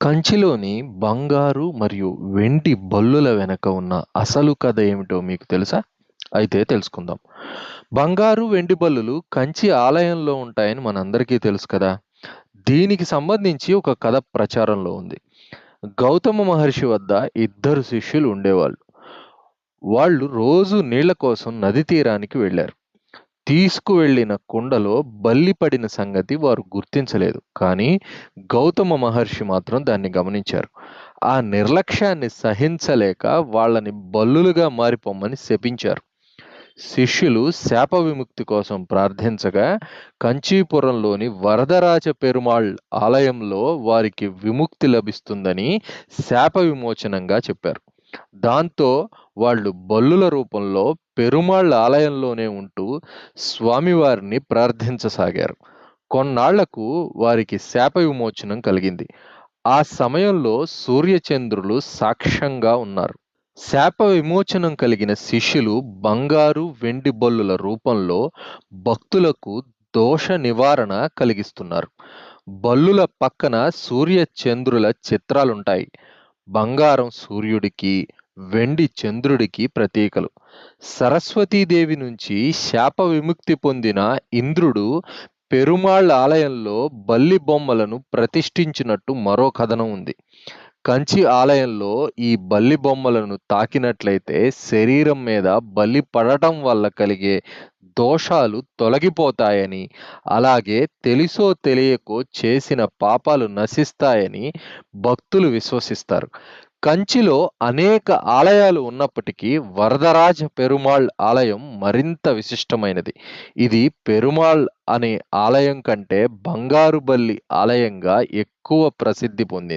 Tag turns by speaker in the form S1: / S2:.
S1: కంచిలోని బంగారు మరియు వెండి బల్లుల వెనక ఉన్న అసలు కథ ఏమిటో మీకు తెలుసా? అయితే తెలుసుకుందాం. బంగారు, వెండి బల్లులు కంచి ఆలయంలో ఉంటాయని మనందరికీ తెలుసు కదా! దీనికి సంబంధించి ఒక కథ ప్రచారంలో ఉంది. గౌతమ మహర్షి వద్ద ఇద్దరు శిష్యులు ఉండేవాళ్ళు. వాళ్ళు రోజు నీళ్ళ కోసం నది తీరానికి వెళ్ళారు తీసుకువెళ్ళిన కుండలో బల్లి పడిన సంగతి వారు గుర్తించలేదు. కానీ గౌతమ మహర్షి మాత్రం దాన్ని గమనించారు. ఆ నిర్లక్ష్యాన్ని సహించలేక వాళ్ళని బల్లులుగా మారిపోమ్మని శపించారు. శిష్యులు శాప విముక్తి కోసం ప్రార్థించగా కంచీపురంలోని వరదరాజ పెరుమాళ్ ఆలయంలో వారికి విముక్తి లభిస్తుందని శాప విమోచనంగా చెప్పారు. దాంతో వాళ్ళు బల్లుల రూపంలో పెరుమాళ్ళ ఆలయంలోనే ఉంటూ స్వామివారిని ప్రార్థించసాగారు. కొన్నాళ్ళకు వారికి శాప విమోచనం కలిగింది. ఆ సమయంలో సూర్యచంద్రులు సాక్ష్యంగా ఉన్నారు. శాప విమోచనం కలిగిన శిష్యులు బంగారు, వెండి బల్లుల రూపంలో భక్తులకు దోష నివారణ కలిగిస్తున్నారు. బల్లుల పక్కన సూర్యచంద్రుల చిత్రాలుంటాయి. బంగారం సూర్యుడికి, వెండి చంద్రుడికి ప్రతీకలు. సరస్వతీదేవి నుంచి శాప విముక్తి పొందిన ఇంద్రుడు పెరుమాళ్ ఆలయంలో బల్లి బొమ్మలను ప్రతిష్ఠించినట్టు మరో కథనం ఉంది. కంచి ఆలయంలో ఈ బల్లి బొమ్మలను తాకినట్లయితే శరీరం మీద బలి పడటం వల్ల కలిగే దోషాలు తొలగిపోతాయని, అలాగే తెలిసో తెలియకో చేసిన పాపాలు నశిస్తాయని భక్తులు విశ్వసిస్తారు. కంచిలో అనేక ఆలయాలు ఉన్నప్పటికీ వరదరాజ పెరుమాళ్ ఆలయం మరింత విశిష్టమైనది. ఇది పెరుమాళ్ అనే ఆలయం కంటే బంగారు బల్లి ఆలయంగా ఎక్కువ ప్రసిద్ధి పొందింది.